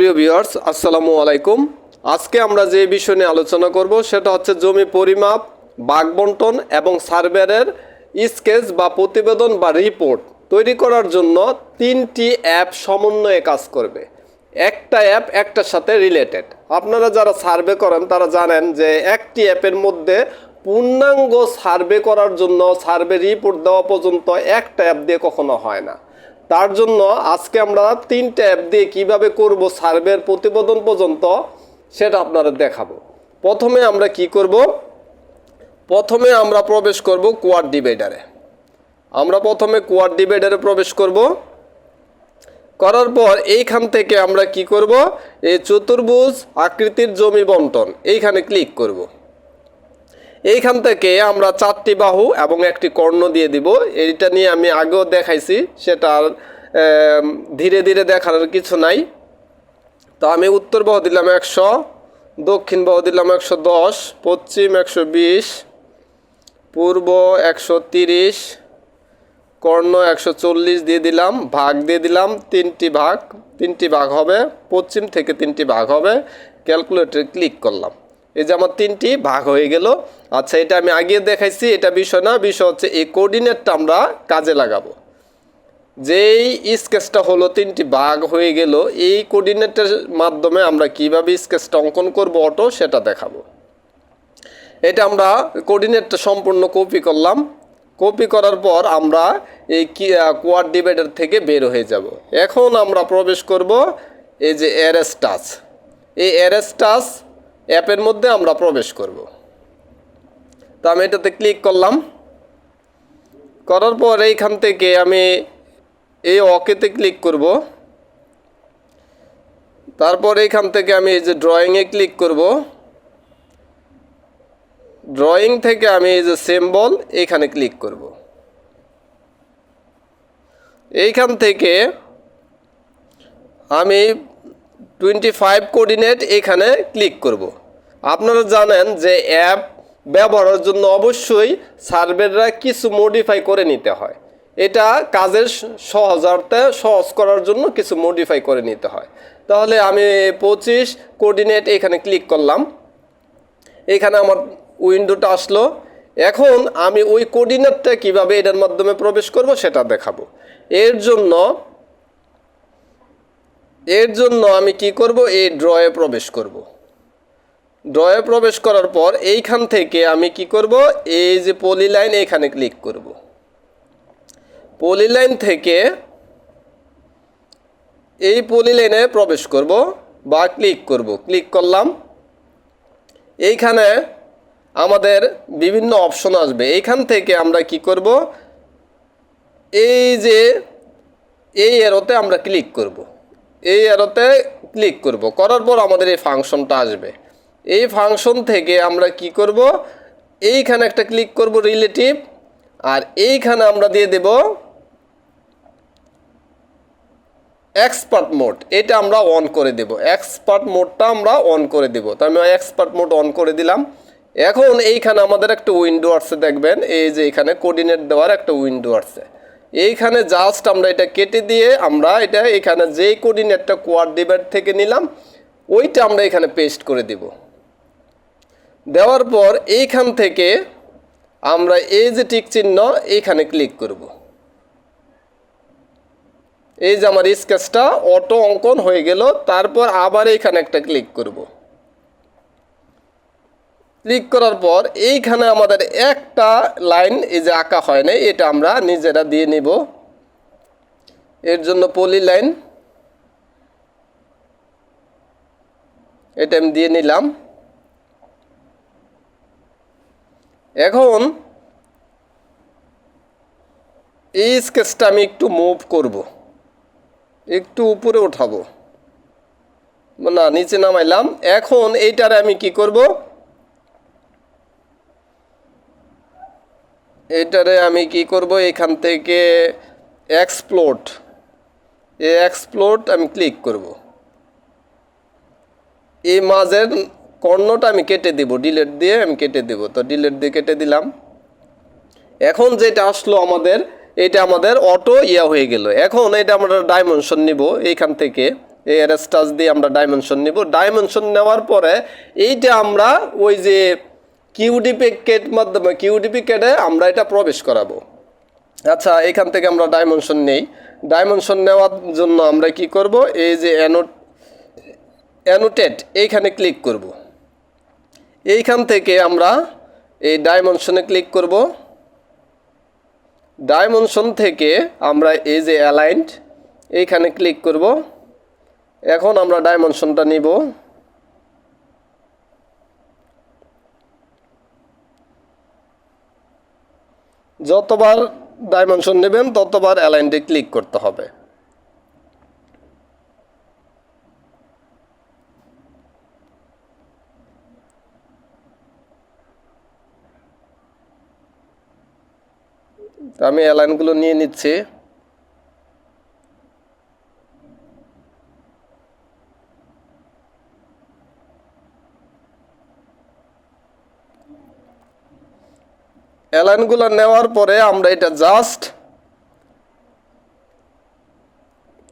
প্রিয় ভিউয়ার্স আসসালামু আলাইকুম। আজকে আমরা যে বিষয় নিয়ে আলোচনা করব, সেটা হচ্ছে জমি পরিমাপ বাগ বন্টন এবং সার্ভেয়ারের স্কেচ বা প্রতিবেদন বা রিপোর্ট তৈরি করার জন্য তিনটি অ্যাপ সমন্বয়ে কাজ করবে। একটা অ্যাপ একটার সাথে রিলেটেড আপনারা যারা সার্ভে করেন, তারা জানেন যে একটি অ্যাপের মধ্যে পূর্ণাঙ্গ সার্ভে করার জন্য সার্ভে রিপোর্ট দেওয়া পর্যন্ত একটা অ্যাপ দিয়ে কখনো হয় না। তার জন্য আজকে আমরা তিনটে অ্যাপ দিয়ে কীভাবে করব সার্ভের প্রতিবেদন পর্যন্ত সেটা আপনারা দেখাবো। প্রথমে আমরা কি করব? প্রথমে আমরা প্রবেশ করব কোয়াড ডিভাইডারে আমরা প্রথমে কোয়াড ডিভাইডারে প্রবেশ করব। করার পর এইখান থেকে আমরা কি করব? এই চতুর্ভুজ আকৃতির জমি বন্টন, এইখানে ক্লিক করব। এইখান থেকে আমরা চারটি বাহু এবং একটি কর্ণ দিয়ে দিব। এইটা নিয়ে আমি আগেও দেখাইছি সেটা ধীরে ধীরে দেখানোর কিছু নাই। তো আমি উত্তর বাহু দিলাম একশো, দক্ষিণ বাহু দিলাম একশো দশ, পশ্চিম একশো বিশ, পূর্ব একশো তিরিশ, কর্ণ একশো চল্লিশ দিয়ে দিলাম, ভাগ দিয়ে দিলাম, তিনটি ভাগ তিনটি ভাগ হবে, পশ্চিম থেকে তিনটি ভাগ হবে। ক্যালকুলেটরে ক্লিক করলাম। এই যে আমার তিনটি ভাগ হয়ে গেল। আচ্ছা এটা আমি আগে দেখাইছি, এটা বিষয় না, বিষয় হচ্ছে এই কোঅর্ডিনেটটা আমরা কাজে লাগাবো। যেই স্কেচটা হলো তিনটি ভাগ হয়ে গেল, এই কোঅর্ডিনেটের মাধ্যমে আমরা কীভাবে স্কেচটা অঙ্কন করব অটো, সেটা দেখাবো। এটা আমরা কোঅর্ডিনেটটা সম্পূর্ণ কপি করলাম। কপি করার পর আমরা এই কি কোয়ার ডিভাইডার থেকে বের হয়ে যাব। এখন আমরা প্রবেশ করব এই যে টাচ। এই টাচ অ্যাপের মধ্যে আমরা প্রবেশ করব। তো আমি এটাতে ক্লিক করলাম। করার পর এইখান থেকে আমি এই অকেতে ক্লিক করব। তারপর এইখান থেকে আমি এই যে ড্রয়িংয়ে ক্লিক করব। ড্রয়িং থেকে আমি এই যে সিম্বল এখানে ক্লিক করব। এইখান থেকে আমি টোয়েন্টি ফাইভ কোঅর্ডিনেট এখানে ক্লিক করব। আপনারা জানেন যে অ্যাপ ব্যবহারের জন্য অবশ্যই সার্ভেররা কিছু মডিফাই করে নিতে হয়। এটা কাজের সহজার্থে সহজ করার জন্য কিছু মডিফাই করে নিতে হয়। তাহলে আমি পঁচিশ কোঅর্ডিনেট এখানে ক্লিক করলাম। এখানে আমার উইন্ডোটা আসলো। এখন আমি ওই কোঅর্ডিনেটটা কীভাবে এটার মাধ্যমে প্রবেশ করব সেটা দেখাবো। এর জন্য এর জন্য আমি কি করব? এই ড্রয়ে প্রবেশ করব। ড্রয়ে প্রবেশ করার পর এইখান থেকে আমি কি করব? এই যে পলি লাইন এখানে ক্লিক করব। পলি লাইন থেকে এই পলি লাইনে প্রবেশ করব বা ক্লিক করব। ক্লিক করলাম। এইখানে আমাদের বিভিন্ন অপশন আসবে। এইখান থেকে আমরা কি করব? এই যে এই এরোতে আমরা ক্লিক করব। এই এরোতে ক্লিক করব। করার পর আমাদের এই ফাংশনটা আসবে। এই ফাংশন থেকে আমরা কি করব? এইখানে একটা ক্লিক করব রিলেটিভ। আর এইখানে আমরা দিয়ে দেব এক্সপার্ট মোড। এটা আমরা অন করে দেব। এক্সপার্ট মোডটা আমরা অন করে দেব। তো আমি এক্সপার্ট মোড অন করে দিলাম। এখন এইখানে আমাদের একটা উইন্ডো আসছে দেখবেন? এই যে এখানে কোঅর্ডিনেট দেওয়ার একটা উইন্ডো আসছে এইখানে জাস্ট আমরা এটা কেটে দিয়ে আমরা এটা এখানে যেই কোঅর্ডিনেটটা কোয়ার ডিভাইড থেকে নিলাম, ওইটা আমরা এখানে পেস্ট করে দিব। দেওয়ার পর এইখান থেকে আমরা এই যে টিক চিহ্ন এইখানে ক্লিক করব। এই যে আমার স্কেচটা অটো অঙ্কন হয়ে গেল, তারপর আবার এইখানে একটা ক্লিক করব। ক্লিক করার পর এইখানে আমাদের একটা লাইন এই যে আঁকা হয় না এটা আমরা নিজেরা দিয়ে নিব। এর জন্য পলি লাইন। এটা আমি দিয়ে নিলাম। এখন এই স্কেচটা আমি একটু মুভ করব। একটু উপরে উঠাবো। না, নিচে নামাইলাম। এখন এইটারে আমি কি করব? এটারে আমি কি করব? এখান থেকে এক্সপ্লোট এই এক্সপ্লোট আমি ক্লিক করব। এই মাঝের কর্ণটা আমি কেটে দিব ডিলেট দিয়ে আমি কেটে দিব। তো ডিলেট দিয়ে কেটে দিলাম। এখন যেটা আসলো আমাদের, এটা আমাদের অটো ইয়া হয়ে গেল। এখন এটা আমরা ডাইমেনশন নিব এইখান থেকে। এই এরেস টাচ দিয়ে আমরা ডাইমেনশন নিব। ডাইমেনশন নেওয়ার পরে এইটা আমরা ওই যে কিউডিপি কেট মাধ্যমে কিউডিপি কেটে আমরা এটা প্রবেশ করাবো। আচ্ছা এখান থেকে আমরা ডাইমেনশন নেই। ডাইমেনশন নেওয়ার জন্য আমরা কি করব? এই যে অ্যানো অ্যানোটেট এইখানে ক্লিক করব। এইখান থেকে আমরা এই ডাইমেনশনে ক্লিক করব। ডাইমেনশন থেকে আমরা এই যে অ্যালাইন্ড এইখানে ক্লিক করব। এখন আমরা ডাইমেনশনটা নিব। যতবার ডাইমেনশন নেবেন ততবার অ্যালাইনটি ক্লিক করতে হবে। আমি অ্যালাইনগুলো নিয়ে নিচ্ছি। অ্যালাইনগুলো নেওয়ার পরে আমরা এটা জাস্ট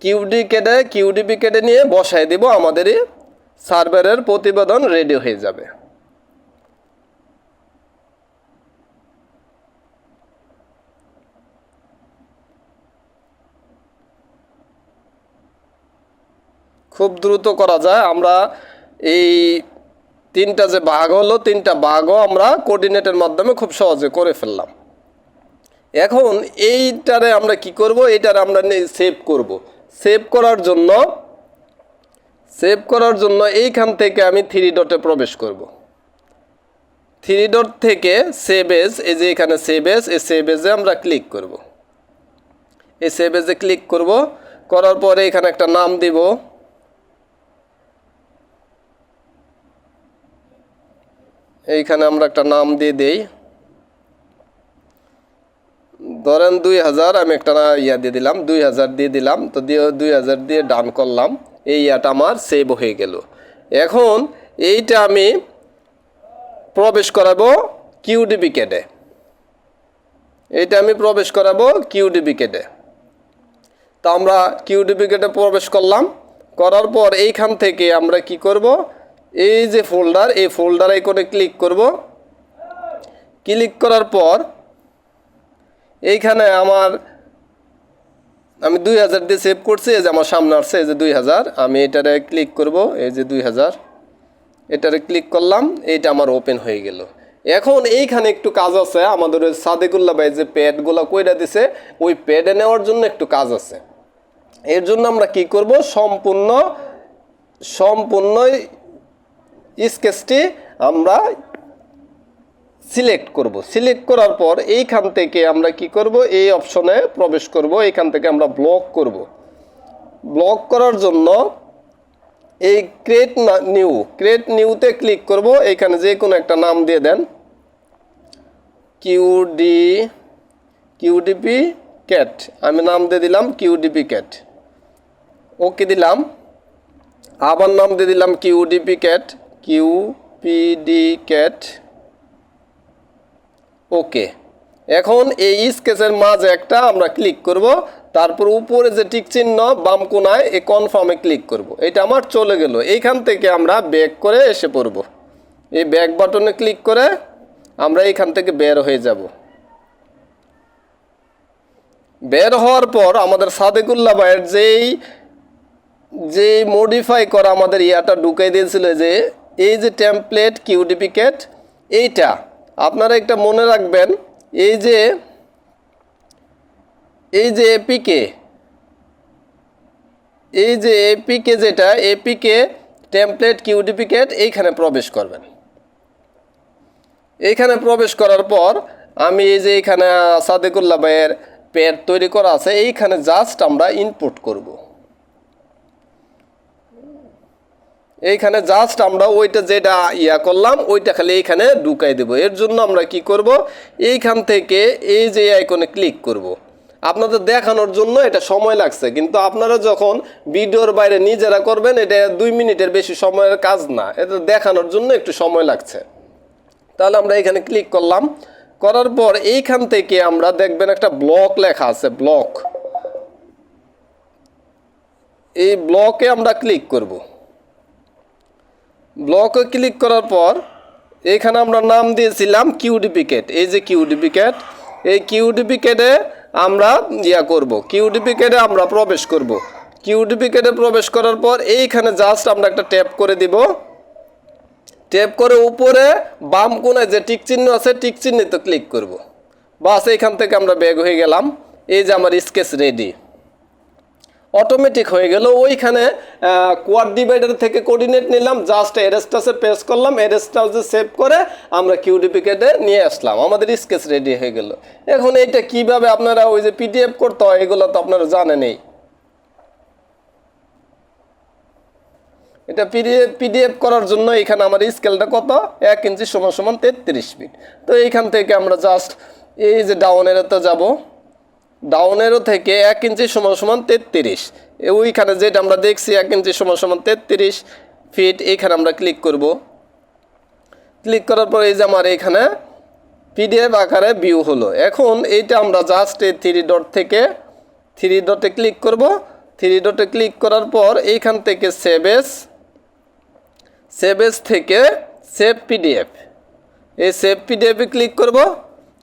কিউডি কেটে কিউডিপি কেটে নিয়ে বসাই দিব, আমাদেরই সার্ভারের প্রতিবেদন রেডি হয়ে যাবে। খুব দ্রুত করা যায়, আমরা এই তিনটা যে ভাগ হলো, তিনটা ভাগও আমরা কোর্ডিনেটের মাধ্যমে খুব সহজে করে ফেললাম। এখন এইটারে আমরা কি করব? এইটারে আমরা সেভ করব। সেভ করার জন্য সেভ করার জন্য এইখান থেকে আমি থ্রি ডটে প্রবেশ করব। থ্রি ডট থেকে সেভ এজ এই যে এখানে সেভ এজ এই সেভ এজে আমরা ক্লিক করব। এই সেভ এজে ক্লিক করব। করার পরে এখানে একটা নাম দিব। এইখানে আমরা একটা নাম দিয়ে দেই। ধরেন দুই হাজার, আমি একটা ইয়া দিয়ে দিলাম, দুই হাজার দিয়ে দিলাম, তো দিয়ে দুই হাজার দিয়ে ডান করলাম, এই ইয়াটা আমার সেভ হয়ে গেল। এখন এইটা আমি প্রবেশ করাবো কিউডিবি কেডে এইটা আমি প্রবেশ করাবো কিউডিবি কেডে তো আমরা কিউডিবি কেডে প্রবেশ করলাম, করার পর এইখান থেকে আমরা কি করব? এই যে ফোল্ডার এই ফোল্ডার আইকনে ক্লিক করব। ক্লিক করার পর, এইখানে আমার, আমি দুই হাজার দিয়ে সেভ করছি, এই যে আমার সামনে আসছে, এই যে দুই হাজার। আমি এটারে ক্লিক করব, এই যে দুই হাজার। এটারে ক্লিক করলাম, এইটা আমার ওপেন হয়ে গেল। এখন এইখানে একটু কাজ আছে, আমাদের ওই সাদেকুল্লা ভাই যে প্যাডগুলো কইরা দিছে, ওই প্যাডে নেওয়ার জন্য একটু কাজ আছে। এর জন্য আমরা কি করব? সম্পূর্ণ সম্পূর্ণ স্কেচটি আমরা সিলেক্ট করব। সিলেক্ট করার পর এইখান থেকে আমরা কি করব? এই অপশনে প্রবেশ করব। এইখান থেকে আমরা ব্লক করব। ব্লক করার জন্য এই ক্রিয়েট নিউ ক্রিয়েট নিউতে ক্লিক করব। এইখানে যে কোনো একটা নাম দিয়ে দেন। কিউডি কিউডিপি ক্যাট আমি নাম দিয়ে দিলাম কিউডিপি ক্যাট ওকে দিলাম। আবার নাম দিয়ে দিলাম কিউডিপি ক্যাট কিউপিডি ক্যাট ওকে এখন এই স্কেচের মাঝে একটা আমরা ক্লিক করব, তারপর উপরে যে টিক চিহ্ন, বাম কোনায় এই কনফার্মে ক্লিক করব। এটা আমার চলে গেল। এইখান থেকে আমরা ব্যাক করে এসে পড়ব। এই ব্যাক বাটনে ক্লিক করে আমরা এখান থেকে বের হয়ে যাব। বের হওয়ার পর আমাদের সাদেকুল্লা ভাইয়ের যেই যে মডিফাই করা আমাদের ইয়াটা ঢুকাই দিয়েছিল যে এই যে টেমপ্লেট কিউডিপিকেট এইটা আপনারা একটা মনে রাখবেন, এই যে এই যে এপিকে এই যে এপিকে যেটা এপিকে টেমপ্লেট কিউডিপিকেট এইখানে প্রবেশ করবেন। এইখানে প্রবেশ করার পর আমি এই যে এইখানে সাদেকুল্লা ভাইয়ের প্যাড তৈরি করা আছে, এইখানে জাস্ট আমরা ইনপুট করব। এইখানে জাস্ট আমরা ওইটা যেটা ইয়া করলাম, ওইটা খালি এইখানে ঢুকাই দেব। এর জন্য আমরা কি করব? এইখান থেকে এই যে আইকনে ক্লিক করব। আপনাদের দেখানোর জন্য এটা সময় লাগছে, কিন্তু আপনারা যখন ভিডিওর বাইরে নিজেরা করবেন, এটা দুই মিনিটের বেশি সময়ের কাজ না, এটা দেখানোর জন্য একটু সময় লাগছে। তাহলে আমরা এখানে ক্লিক করলাম। করার পর এইখান থেকে আমরা দেখবেন একটা ব্লক লেখা আছে ব্লক এই ব্লকে আমরা ক্লিক করব। ব্লকে ক্লিক করার পর, এখানে আমরা নাম দিয়েছিলাম কিউ কিউডিপিকেট এই যে কিউ কিউডিপিকেট এই কিউ কিউডিপিকেটে আমরা ইয়া করব। কিউডিপিকেটে আমরা প্রবেশ করব। কিউডিপিকেটে প্রবেশ করার পর, এইখানে জাস্ট আমরা একটা ট্যাপ করে দিব। ট্যাপ করে উপরে বাম কোণায় যে টিক চিহ্ন আছে টিক চিহ্নিতে ক্লিক করব। বাস, এইখান থেকে আমরা ব্যাগ হয়ে গেলাম। এই যে আমার স্কেচ রেডি অটোমেটিক হয়ে গেল। ওইখানে কোয়ার ডিভাইডার থেকে কোঅর্ডিনেট নিলাম জাস্ট এরেস্টাসে প্রেস করলাম এরেস্টাসে সেভ করে আমরা কিউডিপিকেটে নিয়ে আসলাম। আমাদের স্কেচ রেডি হয়ে গেল। এখন এইটা কীভাবে আপনারা ওই যে পিডিএফ করতে হয়, এগুলো তো আপনারা জানেনই। এটা পিডিএফ পিডিএফ করার জন্য এখানে আমার স্কেলটা কত? এক ইঞ্চি সমান সমান তেত্রিশ ফিট তো এইখান থেকে আমরা জাস্ট এই যে ডাউন এরোতে যাব। ডাউন এরো থেকে এক ইঞ্চি সমান সমান তেত্রিশ। ওইখানে যেটা আমরা দেখছি এক ইঞ্চি সমান সমান তেত্রিশ ফিট এইখানে আমরা ক্লিক করব। ক্লিক করার পর এই যে আমার এখানে পিডিএফ আকারে ভিউ হলো। এখন এইটা আমরা জাস্ট এই থ্রি ডট থেকে থ্রি ডটে ক্লিক করব। থ্রি ডটে ক্লিক করার পর এইখান থেকে সেভেস সেভেস থেকে সেভ পিডিএফ এই সেভ পিডিএফে ক্লিক করব।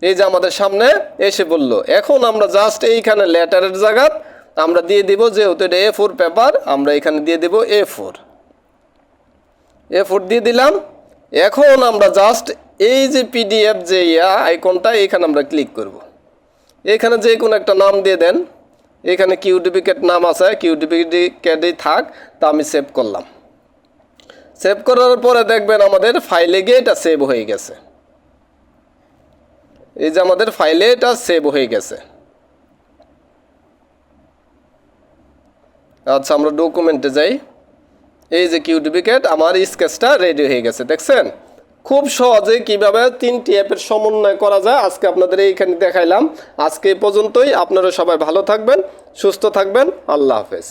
এই যে আমাদের সামনে এসে বলল, এখন আমরা জাস্ট এইখানে লেটারের জায়গা, আমরা দিয়ে দিব যেহেতু এটা এ ফোর পেপার আমরা এখানে দিয়ে দিব এ ফোর এ ফোর দিয়ে দিলাম। এখন আমরা জাস্ট এই যে পিডিএফ যে ইয়া আইকনটা এখানে আমরা ক্লিক করব। এখানে যে কোনো একটা নাম দিয়ে দেন। এখানে কিউডিপিকেট নাম আছে কিউ কিউডিপিকেটই থাক, তা আমি সেভ করলাম। সেভ করার পরে দেখবেন আমাদের ফাইলে গিয়ে এটা সেভ হয়ে গেছে। এই যে আমাদের ফাইলে এটা সেভ হয়ে গেছে। আচ্ছা আমরা ডকুমেন্টে যাই। এই যে কিউডিপিকেট আমার স্কেচটা রেডি হয়ে গেছে, দেখছেন? খুব সহজে কীভাবে তিনটি অ্যাপের সমন্বয় করা যায় আজকে আপনাদের এইখানে দেখাইলাম। আজকে এই পর্যন্তই, আপনারা সবাই ভালো থাকবেন, সুস্থ থাকবেন, আল্লাহ হাফেজ।